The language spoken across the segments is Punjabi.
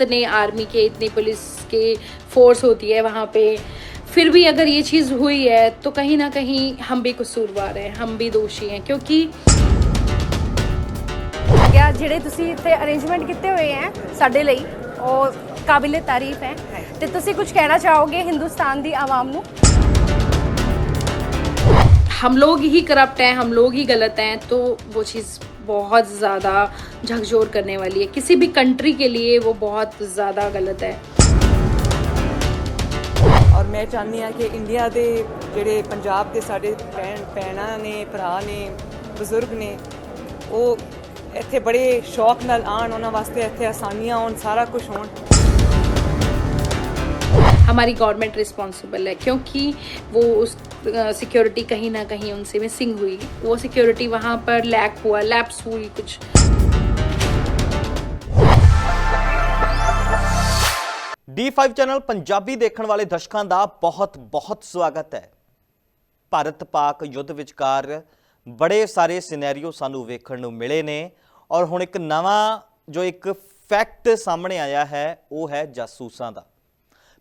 इतने आर्मी के इतनी पुलिस के फोर्स होती है वहाँ पे फिर भी अगर ये चीज़ हुई है तो कहीं ना कहीं हम भी कसूरवार हैं हम भी दोषी हैं क्योंकि ਗਿਆ ਜਿਹੜੇ ਤੁਸੀਂ ਇੱਥੇ ਅਰੇਂਜਮੈਂਟ ਕੀਤੇ ਹੋਏ ਹੈ ਸਾਡੇ ਲਈ ਉਹ ਕਾਬਿਲੇ ਤਾਰੀਫ ਹੈ ਤੇ ਤੁਸੀਂ ਕੁਝ ਕਹਿਣਾ ਚਾਹੋਗੇ ਹਿੰਦੁਸਤਾਨ ਦੀ ਆਵਾਮ ਨੂੰ हम लोग ही करप्ट हैं हम लोग ही गलत हैं तो वो चीज़ बहुत ज़्यादा झकझोर करने वाली है किसी भी कंट्री के लिए वो बहुत ज़्यादा गलत है ਔਰ ਮੈਂ ਚਾਹੁੰਦੀ ਹਾਂ ਕਿ ਇੰਡੀਆ ਦੇ ਜਿਹੜੇ ਪੰਜਾਬ ਦੇ ਸਾਡੇ ਭੈਣ ਭੈਣਾਂ ਨੇ ਭਰਾ ਨੇ ਬਜ਼ੁਰਗ ਨੇ ਉਹ ਇੱਥੇ ਬੜੇ ਸ਼ੌਕ ਨਾਲ ਆਣ ਉਹਨਾਂ ਵਾਸਤੇ ਇੱਥੇ ਆਸਾਨੀਆਂ ਹੋਣ ਸਾਰਾ ਕੁਝ ਹੋਣ हमारी गवर्नमेंट रिस्पॉन्सिबल है क्योंकि वो उस सिक्योरिटी कहीं ना कहीं उनसे मिसिंग हुई वो सिक्योरिटी वहाँ पर लैक हुआ लैप्स हुई कुछ D5 ਚੈਨਲ ਪੰਜਾਬੀ ਦੇਖਣ ਵਾਲੇ ਦਰਸ਼ਕਾਂ ਦਾ ਬਹੁਤ-ਬਹੁਤ ਸਵਾਗਤ ਹੈ ਭਾਰਤ ਪਾਕ ਯੁੱਧ ਵਿਚਕਾਰ ਬੜੇ ਸਾਰੇ ਸਿਨੈਰੀਓ ਸਾਨੂੰ ਵੇਖਣ ਨੂੰ ਮਿਲੇ ਨੇ ਔਰ ਹੁਣ ਇੱਕ ਨਵਾਂ ਜੋ ਇੱਕ ਫੈਕਟ ਸਾਹਮਣੇ ਆਇਆ ਹੈ ਉਹ ਹੈ ਜਾਸੂਸਾਂ ਦਾ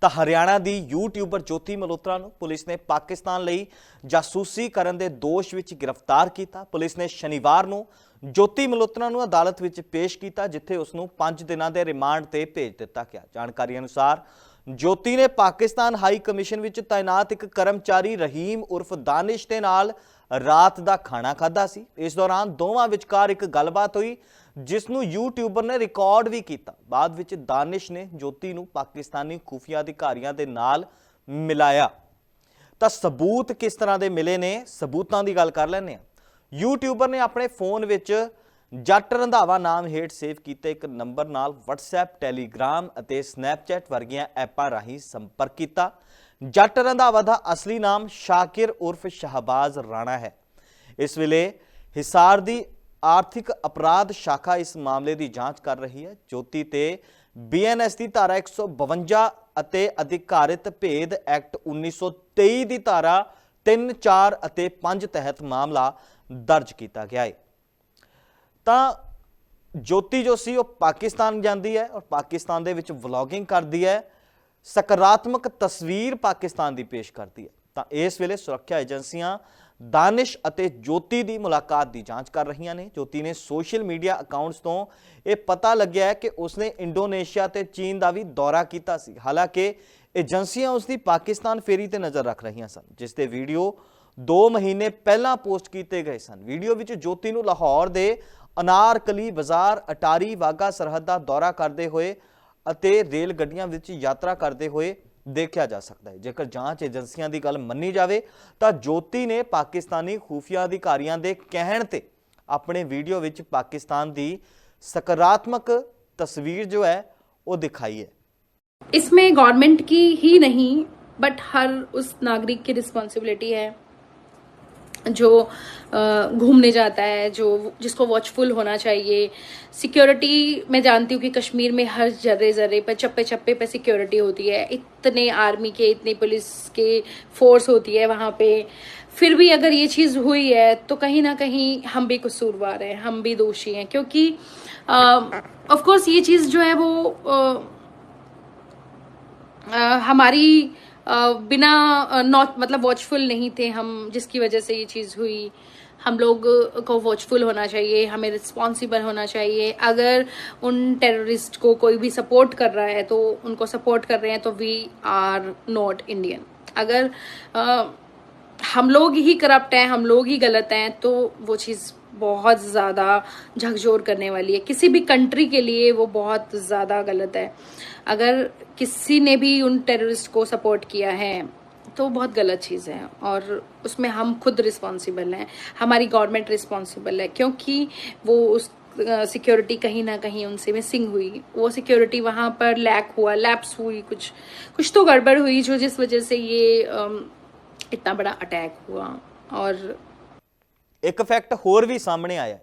ਤਾਂ ਹਰਿਆਣਾ ਦੀ ਯੂਟਿਊਬਰ ਜੋਤੀ ਮਲਹੋਤਰਾ ਨੂੰ ਪੁਲਿਸ ਨੇ ਪਾਕਿਸਤਾਨ ਲਈ ਜਾਸੂਸੀ ਕਰਨ ਦੇ ਦੋਸ਼ ਵਿੱਚ ਗ੍ਰਿਫਤਾਰ ਕੀਤਾ। ਪੁਲਿਸ ਨੇ ਸ਼ਨੀਵਾਰ ਨੂੰ ਜੋਤੀ ਮਲਹੋਤਰਾ ਨੂੰ ਅਦਾਲਤ ਵਿੱਚ ਪੇਸ਼ ਕੀਤਾ, ਜਿੱਥੇ ਉਸ ਨੂੰ 5 ਦਿਨਾਂ ਦੇ ਰਿਮਾਂਡ ਤੇ ਭੇਜ ਦਿੱਤਾ ਗਿਆ। ਜਾਣਕਾਰੀ ਅਨੁਸਾਰ, ਜੋਤੀ ਨੇ ਪਾਕਿਸਤਾਨ ਹਾਈ ਕਮਿਸ਼ਨ ਵਿੱਚ ਤਾਇਨਾਤ ਇੱਕ ਕਰਮਚਾਰੀ ਰਹੀਮ ਉਰਫ ਦਾਨਿਸ਼ ਦੇ ਨਾਲ ਰਾਤ ਦਾ ਖਾਣਾ ਖਾਧਾ ਸੀ। ਇਸ ਦੌਰਾਨ ਦੋਵਾਂ ਵਿਚਕਾਰ ਇੱਕ ਗੱਲਬਾਤ ਹੋਈ, ਜਿਸ ਨੂੰ ਯੂਟਿਊਬਰ ਨੇ ਰਿਕਾਰਡ ਵੀ ਕੀਤਾ। ਬਾਅਦ ਵਿੱਚ ਦਾਨਿਸ਼ ਨੇ ਜੋਤੀ ਨੂੰ ਪਾਕਿਸਤਾਨੀ ਖੁਫੀਆ ਅਧਿਕਾਰੀਆਂ ਦੇ ਨਾਲ ਮਿਲਾਇਆ। ਤਾਂ ਸਬੂਤ ਕਿਸ ਤਰ੍ਹਾਂ ਦੇ ਮਿਲੇ ਨੇ, ਸਬੂਤਾਂ ਦੀ ਗੱਲ ਕਰ ਲੈਂਦੇ ਆ ਯੂਟਿਊਬਰ ਨੇ ਆਪਣੇ ਫੋਨ ਵਿੱਚ ਜੱਟ ਰੰਧਾਵਾ ਨਾਮ ਹੇਠ ਸੇਵ ਕੀਤੇ ਇੱਕ ਨੰਬਰ ਨਾਲ WhatsApp, Telegram ਅਤੇ Snapchat ਵਰਗੀਆਂ ਐਪਾਂ ਰਾਹੀਂ ਸੰਪਰਕ ਕੀਤਾ। ਜੱਟ ਰੰਧਾਵਾ ਦਾ ਅਸਲੀ ਨਾਮ ਸ਼ਾਕਿਰ ਉਰਫ ਸ਼ਹਬਾਜ਼ ਰਾਣਾ ਹੈ। ਇਸ ਵੇਲੇ ਹਿਸਾਰ ਦੀ ਆਰਥਿਕ ਅਪਰਾਧ ਸ਼ਾਖਾ ਇਸ ਮਾਮਲੇ ਦੀ ਜਾਂਚ ਕਰ ਰਹੀ ਹੈ। ਜੋਤੀ ਤੇ ਬੀਐਨਐਸ ਦੀ ਧਾਰਾ 152 ਅਤੇ ਅਧਿਕਾਰਿਤ ਭੇਦ ਐਕਟ 1923 ਦੀ ਧਾਰਾ 3 4 ਅਤੇ 5 ਤਹਿਤ ਮਾਮਲਾ ਦਰਜ ਕੀਤਾ ਗਿਆ ਹੈ। ਤਾਂ ਜੋਤੀ ਜੋ ਸੀ ਉਹ ਪਾਕਿਸਤਾਨ ਜਾਂਦੀ ਹੈ ਔਰ ਪਾਕਿਸਤਾਨ ਦੇ ਵਿੱਚ ਵਲੌਗਿੰਗ ਕਰਦੀ ਹੈ। ਸਕਾਰਾਤਮਕ ਤਸਵੀਰ ਪਾਕਿਸਤਾਨ ਦੀ ਪੇਸ਼ ਕਰਦੀ ਹੈ। ਤਾਂ ਇਸ ਵੇਲੇ ਸੁਰੱਖਿਆ ਏਜੰਸੀਆਂ ਦਾਨਿਸ਼ ਅਤੇ ਜੋਤੀ ਦੀ ਮੁਲਾਕਾਤ ਦੀ ਜਾਂਚ ਕਰ ਰਹੀਆਂ ਨੇ। ਜੋਤੀ ਨੇ ਸੋਸ਼ਲ ਮੀਡੀਆ ਅਕਾਊਂਟਸ ਤੋਂ ਇਹ ਪਤਾ ਲੱਗਿਆ ਹੈ ਕਿ ਉਸਨੇ ਇੰਡੋਨੇਸ਼ੀਆ ਤੇ ਚੀਨ ਦਾ ਵੀ ਦੌਰਾ ਕੀਤਾ ਸੀ। ਹਾਲਾਂਕਿ ਏਜੰਸੀਆਂ ਉਸ ਦੀ ਪਾਕਿਸਤਾਨ ਫੇਰੀ ਤੇ ਨਜ਼ਰ ਰੱਖ ਰਹੀਆਂ ਸਨ, ਜਿਸ ਦੇ ਵੀਡੀਓ 2 ਮਹੀਨੇ ਪਹਿਲਾਂ ਪੋਸਟ ਕੀਤੇ ਗਏ ਸਨ। ਵੀਡੀਓ ਵਿੱਚ ਜੋਤੀ ਨੂੰ ਲਾਹੌਰ ਦੇ ਅਨਾਰਕਲੀ ਬਾਜ਼ਾਰ ਅਟਾਰੀ ਵਾਗਾ ਸਰਹੱਦ ਦਾ ਦੌਰਾ ਕਰਦੇ ਹੋਏ ਅਤੇ ਰੇਲ ਗੱਡੀਆਂ ਵਿੱਚ ਯਾਤਰਾ ਕਰਦੇ ਹੋਏ ਦੇਖਿਆ ਜਾ ਸਕਦਾ ਹੈ ਜੇਕਰ ਜਾਂਚ ਏਜੰਸੀਆਂ ਦੀ ਗੱਲ ਮੰਨੀ ਜਾਵੇ ਤਾਂ ਜੋਤੀ ਨੇ ਪਾਕਿਸਤਾਨੀ ਖੂਫੀਆ ਅਧਿਕਾਰੀਆਂ ਦੇ ਕਹਿਣ ਤੇ ਆਪਣੇ ਵੀਡੀਓ ਵਿੱਚ ਪਾਕਿਸਤਾਨ ਦੀ ਸਕਾਰਾਤਮਕ ਤਸਵੀਰ ਜੋ ਹੈ ਉਹ ਦਿਖਾਈ ਹੈ इसमें गवर्नमेंट की ही नहीं बट हर उस नागरिक की रिस्पॉन्सिबिलिटी है जो घूमने जाता है जो जिसको वॉचफुल होना चाहिए। सिक्योरिटी मैं जानती हूँ कि कश्मीर में हर जर्रे जर्रे पर चप्पे चप्पे पर सिक्योरिटी होती है। इतने आर्मी के इतनी पुलिस के फोर्स होती है वहाँ पे। फिर भी अगर ये चीज़ हुई है तो कहीं ना कहीं हम भी कसूरवार हैं हम भी दोषी हैं। क्योंकि ऑफ़ कोर्स ये चीज़ जो है वो अ, अ, हमारी बिना नॉट मतलब वॉचफुल नहीं थे हम जिसकी वजह से ये चीज़ हुई। हम लोग को वॉचफुल होना चाहिए हमें रिस्पॉन्सिबल होना चाहिए। अगर उन टेररिस्ट को कोई भी सपोर्ट कर रहा है तो उनको सपोर्ट कर रहे हैं तो वी आर नॉट इंडियन अगर अ, हम लोग ही करप्ट हैं हम लोग ही गलत हैं तो वो चीज़ बहुत ज़्यादा झकझोर करने वाली है। किसी भी कंट्री के लिए वो बहुत ज़्यादा गलत है। अगर किसी ने भी उन टेररिस्ट को सपोर्ट किया है तो बहुत गलत चीज़ है और उसमें हम खुद रिस्पॉन्सिबल हैं, हमारी गवर्नमेंट रिस्पॉन्सिबल है, क्योंकि वो उस सिक्योरिटी कहीं ना कहीं उनसे मिसिंग हुई। वो सिक्योरिटी वहाँ पर लैक हुआ लैप्स हुई, कुछ कुछ तो गड़बड़ हुई जो जिस वजह से ये इतना बड़ा अटैक हुआ और एक फैक्ट होर भी सामने आया।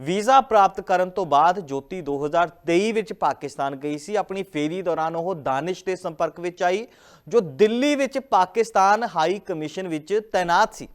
ਵੀਜ਼ਾ ਪ੍ਰਾਪਤ ਕਰਨ ਤੋਂ ਬਾਅਦ ਜੋਤੀ 2023 ਵਿੱਚ ਪਾਕਿਸਤਾਨ ਗਈ ਸੀ। ਆਪਣੀ ਫੇਰੀ ਦੌਰਾਨ ਉਹ ਦਾਨਿਸ਼ ਦੇ ਸੰਪਰਕ ਵਿੱਚ ਆਈ, ਜੋ ਦਿੱਲੀ ਵਿੱਚ ਪਾਕਿਸਤਾਨ ਹਾਈ ਕਮਿਸ਼ਨ ਵਿੱਚ ਤਾਇਨਾਤ ਸੀ।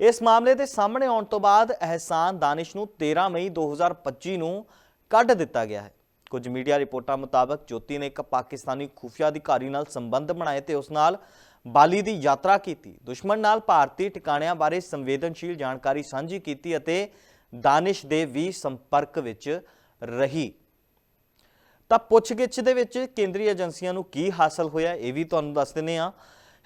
ਇਸ ਮਾਮਲੇ ਦੇ ਸਾਹਮਣੇ ਆਉਣ ਤੋਂ ਬਾਅਦ ਅਹਿਸਾਨ ਦਾਨਿਸ਼ ਨੂੰ 13 ਮਈ 2025 ਨੂੰ ਕੱਢ ਦਿੱਤਾ ਗਿਆ ਹੈ। ਕੁਝ ਮੀਡੀਆ ਰਿਪੋਰਟਾਂ ਮੁਤਾਬਕ ਜੋਤੀ ਨੇ ਇੱਕ ਪਾਕਿਸਤਾਨੀ ਖੁਫੀਆ ਅਧਿਕਾਰੀ ਨਾਲ ਸੰਬੰਧ ਬਣਾਏ ਤੇ ਉਸ ਨਾਲ ਬਾਲੀ ਦੀ ਯਾਤਰਾ ਕੀਤੀ। ਦੁਸ਼ਮਣ ਨਾਲ ਭਾਰਤੀ ਟਿਕਾਣਿਆਂ ਬਾਰੇ ਸੰਵੇਦਨਸ਼ੀਲ ਜਾਣਕਾਰੀ ਸਾਂਝੀ ਕੀਤੀ ਅਤੇ ਦਾਨਿਸ਼ ਦੇ ਵੀ ਸੰਪਰਕ ਵਿੱਚ ਰਹੀ। ਤਾਂ ਪੁੱਛਗਿੱਛ ਦੇ ਵਿੱਚ ਕੇਂਦਰੀ ਏਜੰਸੀਆਂ ਨੂੰ ਕੀ ਹਾਸਲ ਹੋਇਆ ਇਹ ਵੀ ਤੁਹਾਨੂੰ ਦੱਸ ਦਿੰਦੇ ਹਾਂ।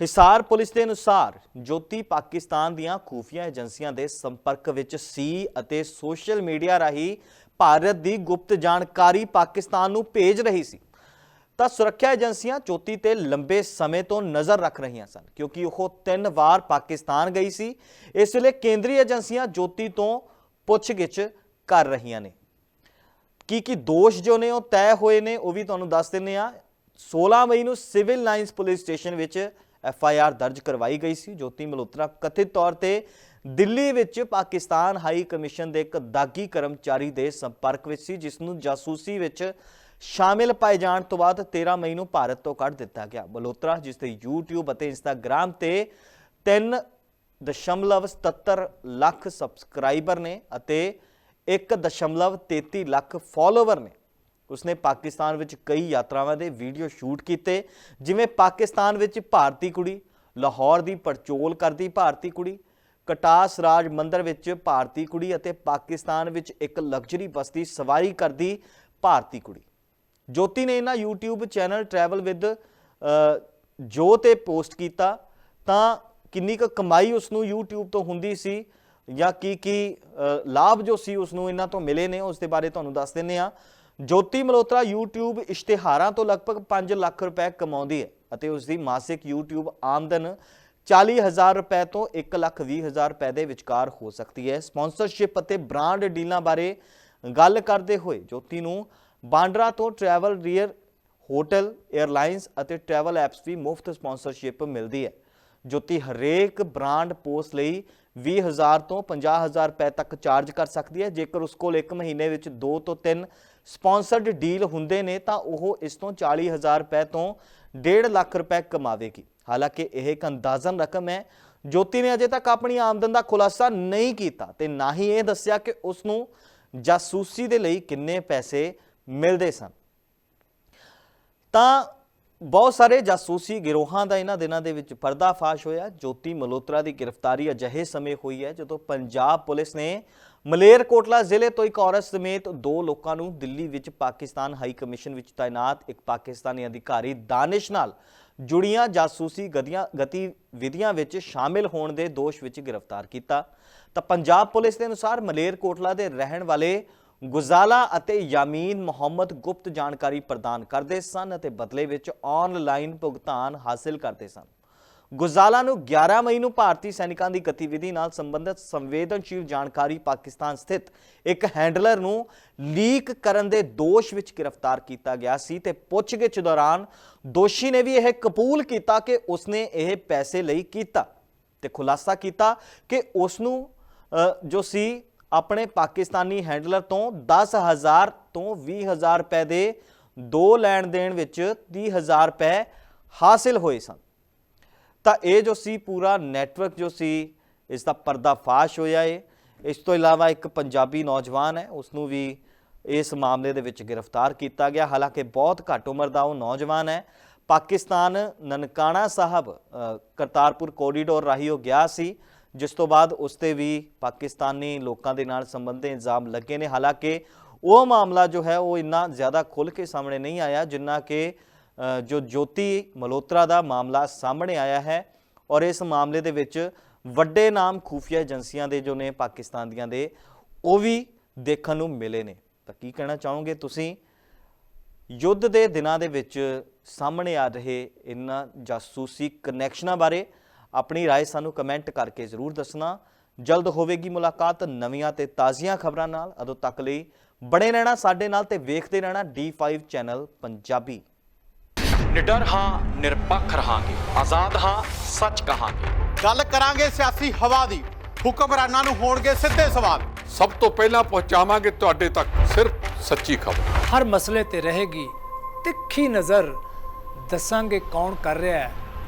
ਹਿਸਾਰ ਪੁਲਿਸ ਦੇ ਅਨੁਸਾਰ ਜੋਤੀ ਪਾਕਿਸਤਾਨ ਦੀਆਂ ਖੂਫੀਆ ਏਜੰਸੀਆਂ ਦੇ ਸੰਪਰਕ ਵਿੱਚ ਸੀ ਅਤੇ ਸੋਸ਼ਲ ਮੀਡੀਆ ਰਾਹੀਂ ਭਾਰਤ ਦੀ ਗੁਪਤ ਜਾਣਕਾਰੀ ਪਾਕਿਸਤਾਨ ਨੂੰ ਭੇਜ ਰਹੀ ਸੀ। ਤਾਂ ਸੁਰੱਖਿਆ ਏਜੰਸੀਆਂ ਜੋਤੀ ਤੇ ਲੰਬੇ ਸਮੇਂ ਤੋਂ ਨਜ਼ਰ ਰੱਖ ਰਹੀਆਂ ਸਨ ਕਿਉਂਕਿ ਉਹ ਤਿੰਨ ਵਾਰ ਪਾਕਿਸਤਾਨ ਗਈ ਸੀ। ਇਸ ਵੇਲੇ ਕੇਂਦਰੀ ਏਜੰਸੀਆਂ ਜੋਤੀ ਤੋਂ ਪੁੱਛਗਿੱਛ ਕਰ ਰਹੀਆਂ ਨੇ। ਕੀ ਕੀ ਦੋਸ਼ ਜੋ ਨੇ ਉਹ ਤੈਅ ਹੋਏ ਨੇ, ਉਹ ਵੀ ਤੁਹਾਨੂੰ ਦੱਸ ਦਿੰਨੇ ਆ 16 ਮਈ ਨੂੰ ਸਿਵਲ ਲਾਈਨਸ ਪੁਲਿਸ ਸਟੇਸ਼ਨ ਵਿੱਚ ਐਫ ਆਈ ਆਰ ਦਰਜ ਕਰਵਾਈ ਗਈ ਸੀ। ਜੋਤੀ ਮਲਹੋਤਰਾ ਕਥਿਤ ਤੌਰ ਤੇ ਦਿੱਲੀ ਵਿੱਚ ਪਾਕਿਸਤਾਨ ਹਾਈ ਕਮਿਸ਼ਨ ਦੇ ਇੱਕ ਦਾਗੀ ਕਰਮਚਾਰੀ ਦੇ ਸੰਪਰਕ ਵਿੱਚ ਸੀ, ਜਿਸ ਨੂੰ ਜਾਸੂਸੀ ਵਿੱਚ ਸ਼ਾਮਿਲ ਪਾਏ ਜਾਣ ਤੋਂ ਬਾਅਦ 13 ਮਈ ਨੂੰ ਭਾਰਤ ਤੋਂ ਕੱਢ ਦਿੱਤਾ ਗਿਆ। ਮਲਹੋਤਰਾ, ਜਿਸ ਤੇ YouTube ਅਤੇ Instagram ਤੇ ਤਿੰਨ 3.77 ਲੱਖ ਸਬਸਕ੍ਰਾਈਬਰ ਨੇ ਅਤੇ 1.33 ਲੱਖ ਫਾਲੋਵਰ ਨੇ। ਉਸਨੇ ਪਾਕਿਸਤਾਨ ਵਿੱਚ ਕਈ ਯਾਤਰਾਵਾਂ ਦੇ ਵੀਡੀਓ ਸ਼ੂਟ ਕੀਤੇ, ਜਿਵੇਂ ਪਾਕਿਸਤਾਨ ਵਿੱਚ ਭਾਰਤੀ ਕੁੜੀ, ਲਾਹੌਰ ਦੀ ਪੜਚੋਲ ਕਰਦੀ ਭਾਰਤੀ ਕੁੜੀ, ਕਟਾਸ ਰਾਜ ਮੰਦਰ ਵਿੱਚ ਭਾਰਤੀ ਕੁੜੀ ਅਤੇ ਪਾਕਿਸਤਾਨ ਵਿੱਚ ਇੱਕ ਲਗਜ਼ਰੀ ਬੱਸ ਦੀ ਸਵਾਰੀ ਕਰਦੀ ਭਾਰਤੀ ਕੁੜੀ। ਜੋਤੀ ਨੇ ਇਹਨਾਂ YouTube ਚੈਨਲ ਟਰੈਵਲ ਵਿਦ ਜੋ ਤੇ ਪੋਸਟ ਕੀਤਾ ਤਾਂ ਕਿੰਨੀ ਕੁ ਕਮਾਈ ਉਸ ਨੂੰ YouTube ਤੋਂ ਹੁੰਦੀ ਸੀ ਜਾਂ ਕੀ ਕੀ ਲਾਭ ਜੋ ਸੀ ਉਸ ਨੂੰ ਇਹਨਾਂ ਤੋਂ ਮਿਲੇ ਨੇ, ਉਸ ਦੇ ਬਾਰੇ ਤੁਹਾਨੂੰ ਦੱਸ ਦਿੰਨੇ ਆ ਜੋਤੀ ਮਲਹੋਤਰਾ YouTube ਇਸ਼ਤਿਹਾਰਾਂ ਤੋਂ ਲਗਭਗ 5 ਲੱਖ ਰੁਪਏ ਕਮਾਉਂਦੀ ਹੈ ਅਤੇ ਉਸ ਦੀ ਮਾਸਿਕ YouTube ਆਮਦਨ 40000 ਰੁਪਏ ਤੋਂ 1 ਲੱਖ 20000 ਰੁਪਏ ਦੇ ਵਿਚਕਾਰ ਹੋ ਸਕਦੀ ਹੈ। ਸਪਾਂਸਰਸ਼ਿਪ ਅਤੇ ਬ੍ਰਾਂਡ ਡੀਲਾਂ ਬਾਰੇ ਗੱਲ ਕਰਦੇ ਹੋਏ ਜੋਤੀ ਨੂੰ ਬਾਂਡਰਾ ਤੋਂ ਟਰੈਵਲ ਰੀਅਰ ਹੋਟਲ 에ਅਰਲਾਈਨਸ ਅਤੇ ਟਰੈਵਲ ਐਪਸ ਵੀ ਮੁਫਤ ਸਪਾਂਸਰਸ਼ਿਪ ਮਿਲਦੀ ਹੈ। ਜੋਤੀ ਹਰੇਕ ਬ੍ਰਾਂਡ ਪੋਸਟ ਲਈ 20000 ਤੋਂ 50000 ਰੁਪਏ ਤੱਕ ਚਾਰਜ ਕਰ ਸਕਦੀ ਹੈ। ਜੇਕਰ ਉਸ ਕੋਲ ਇੱਕ ਮਹੀਨੇ ਵਿੱਚ 2 ਤੋਂ 3 ਸਪਾਂਸਰਡ ਡੀਲ ਹੁੰਦੇ ਨੇ, ਤਾਂ ਉਹ ਇਸ ਤੋਂ 40000 ਰੁਪਏ ਤੋਂ 1.5 ਲੱਖ ਰੁਪਏ ਕਮਾਵੇਗੀ। ਹਾਲਾਂਕਿ ਇਹ ਇੱਕ ਅੰਦਾਜ਼ਨ ਰਕਮ ਹੈ। ਜੋਤੀ ਨੇ ਅਜੇ ਤੱਕ ਆਪਣੀ ਆਮਦਨ ਦਾ ਖੁਲਾਸਾ ਨਹੀਂ ਕੀਤਾ ਤੇ ਨਾ ਹੀ ਇਹ ਦੱਸਿਆ ਕਿ ਉਸ ਨੂੰ ਜਾਸੂਸੀ ਦੇ ਲਈ ਕਿੰਨੇ ਪੈਸੇ ਮਿਲਦੇ ਸਨ। ਤਾਂ ਬਹੁਤ ਸਾਰੇ ਜਾਸੂਸੀ ਗਿਰੋਹਾਂ ਦਾ ਇਹਨਾਂ ਦਿਨਾਂ ਦੇ ਵਿੱਚ ਪਰਦਾਫਾਸ਼ ਹੋਇਆ। ਜੋਤੀ ਮਲੋਤਰਾ ਦੀ ਗ੍ਰਿਫਤਾਰੀ ਅਜਿਹੇ ਸਮੇਂ ਹੋਈ ਹੈ ਜਦੋਂ ਪੰਜਾਬ ਪੁਲਿਸ ਨੇ ਮਲੇਰਕੋਟਲਾ ਜ਼ਿਲ੍ਹੇ ਤੋਂ ਇੱਕ ਔਰਤ ਸਮੇਤ ਦੋ ਲੋਕਾਂ ਨੂੰ ਦਿੱਲੀ ਵਿੱਚ ਪਾਕਿਸਤਾਨ ਹਾਈ ਕਮਿਸ਼ਨ ਵਿੱਚ ਤਾਇਨਾਤ ਇੱਕ ਪਾਕਿਸਤਾਨੀ ਅਧਿਕਾਰੀ ਦਾਨਿਸ਼ ਨਾਲ ਜੁੜੀਆਂ ਜਾਸੂਸੀ ਗਤੀਆਂ ਗਤੀਵਿਧੀਆਂ ਵਿੱਚ ਸ਼ਾਮਿਲ ਹੋਣ ਦੇ ਦੋਸ਼ ਵਿੱਚ ਗ੍ਰਿਫਤਾਰ ਕੀਤਾ। ਤਾਂ ਪੰਜਾਬ ਪੁਲਿਸ ਦੇ ਅਨੁਸਾਰ ਮਲੇਰਕੋਟਲਾ ਦੇ ਰਹਿਣ ਵਾਲੇ ਗੁਜ਼ਾਲਾ ਅਤੇ ਯਾਮੀਨ ਮੁਹੰਮਦ ਗੁਪਤ ਜਾਣਕਾਰੀ ਪ੍ਰਦਾਨ ਕਰਦੇ ਸਨ ਅਤੇ ਬਦਲੇ ਵਿੱਚ ਆਨਲਾਈਨ ਭੁਗਤਾਨ ਹਾਸਲ ਕਰਦੇ ਸਨ। ਗੁਜ਼ਾਲਾ ਨੂੰ 11 ਮਈ ਨੂੰ ਭਾਰਤੀ ਸੈਨਿਕਾਂ ਦੀ ਗਤੀਵਿਧੀ ਨਾਲ ਸੰਬੰਧਿਤ ਸੰਵੇਦਨਸ਼ੀਲ ਜਾਣਕਾਰੀ ਪਾਕਿਸਤਾਨ ਸਥਿਤ ਇੱਕ ਹੈਂਡਲਰ ਨੂੰ ਲੀਕ ਕਰਨ ਦੇ ਦੋਸ਼ ਵਿੱਚ ਗ੍ਰਿਫਤਾਰ ਕੀਤਾ ਗਿਆ ਸੀ ਤੇ ਪੁੱਛਗਿੱਛ ਦੌਰਾਨ ਦੋਸ਼ੀ ਨੇ ਵੀ ਇਹ ਕਬੂਲ ਕੀਤਾ ਕਿ ਉਸਨੇ ਇਹ ਪੈਸੇ ਲਈ ਕੀਤਾ ਤੇ ਖੁਲਾਸਾ ਕੀਤਾ ਕਿ ਉਸ ਨੂੰ ਜੋ ਸੀ ਆਪਣੇ ਪਾਕਿਸਤਾਨੀ ਹੈਂਡਲਰ ਤੋਂ 10000 ਤੋਂ 20000 ਰੁਪਏ ਦੇ ਦੋ ਲੈਣ ਦੇਣ ਵਿੱਚ 30000 ਰੁਪਏ ਹਾਸਿਲ ਹੋਏ ਸਨ। ਤਾਂ ਇਹ ਜੋ ਸੀ ਪੂਰਾ ਨੈਟਵਰਕ ਜੋ ਸੀ, ਇਸ ਦਾ ਪਰਦਾਫਾਸ਼ ਹੋਇਆ ਏ। ਇਸ ਤੋਂ ਇਲਾਵਾ ਇੱਕ ਪੰਜਾਬੀ ਨੌਜਵਾਨ ਹੈ ਉਸ ਨੂੰ ਵੀ ਇਸ ਮਾਮਲੇ ਦੇ ਵਿੱਚ ਗ੍ਰਿਫਤਾਰ ਕੀਤਾ ਗਿਆ। ਹਾਲਾਂਕਿ ਬਹੁਤ ਘੱਟ ਉਮਰ ਦਾ ਉਹ ਨੌਜਵਾਨ ਹੈ। ਪਾਕਿਸਤਾਨ ਨਨਕਾਣਾ ਸਾਹਿਬ ਕਰਤਾਰਪੁਰ ਕੋਰੀਡੋਰ ਰਾਹੀਂ ਉਹ ਗਿਆ ਸੀ। ਜਿਸ ਤੋਂ ਬਾਅਦ ਉਸ ਤੇ ਵੀ ਪਾਕਿਸਤਾਨੀ ਲੋਕਾਂ ਦੇ ਨਾਲ ਸੰਬੰਧਿਤ ਇਲਜ਼ਾਮ ਲੱਗੇ ਨੇ। ਹਾਲਾਂਕਿ ਉਹ ਮਾਮਲਾ ਜੋ ਹੈ ਉਹ ਇੰਨਾ ਜ਼ਿਆਦਾ ਖੁੱਲ ਕੇ ਸਾਹਮਣੇ ਨਹੀਂ ਆਇਆ ਜਿੰਨਾ ਕਿ ਜੋ ਜੋਤੀ ਮਲੋਤਰਾ ਦਾ ਮਾਮਲਾ ਸਾਹਮਣੇ ਆਇਆ ਹੈ ਔਰ ਇਸ ਮਾਮਲੇ ਦੇ ਵਿੱਚ ਵੱਡੇ ਨਾਮ ਖੂਫੀਆ ਏਜੰਸੀਆਂ ਦੇ ਜੋ ਨੇ ਪਾਕਿਸਤਾਨ ਦੀਆਂ ਦੇ, ਉਹ ਵੀ ਦੇਖਣ ਨੂੰ ਮਿਲੇ ਨੇ। ਤਾਂ ਕੀ ਕਹਿਣਾ ਚਾਹੋਗੇ ਤੁਸੀਂ? ਯੁੱਧ ਦੇ ਦਿਨਾਂ ਦੇ ਵਿੱਚ ਸਾਹਮਣੇ ਆ ਰਹੇ ਇਹਨਾਂ ਜਾਸੂਸੀ ਕਨੈਕਸ਼ਨਾਂ ਬਾਰੇ ਆਪਣੀ رائے ਸਾਨੂੰ ਕਮੈਂਟ ਕਰਕੇ ਜ਼ਰੂਰ ਦੱਸਣਾ ਜਲਦ ਹੋਵੇਗੀ ਮੁਲਾਕਾਤ ਨਵੀਆਂ ਤੇ ਤਾਜ਼ੀਆਂ ਖਬਰਾਂ ਨਾਲ ਉਦੋਂ ਤੱਕ ਲਈ ਬਣੇ ਰਹਿਣਾ ਸਾਡੇ ਨਾਲ ਤੇ ਵੇਖਦੇ ਰਹਿਣਾ D5 ਚੈਨਲ ਪੰਜਾਬੀ ਨਿਡਰ ਹਾਂ ਨਿਰਪੱਖ ਰਹਾਂਗੇ ਆਜ਼ਾਦ ਹਾਂ ਸੱਚ ਕਹਾਂਗੇ ਗੱਲ ਕਰਾਂਗੇ ਸਿਆਸੀ ਹਵਾ ਦੀ ਹੁਕਮਰਾਨਾਂ ਨੂੰ ਹੋਣਗੇ ਸਿੱਧੇ ਸਵਾਲ ਸਭ ਤੋਂ ਪਹਿਲਾਂ ਪਹੁੰਚਾਵਾਂਗੇ ਤੁਹਾਡੇ ਤੱਕ ਸਿਰਫ ਸੱਚੀ ਖਬਰ ਹਰ ਮਸਲੇ ਤੇ ਰਹੇਗੀ ਤਿੱਖੀ ਨਜ਼ਰ ਦੱਸਾਂਗੇ ਕੌਣ ਕਰ ਰਿਹਾ ਹੈ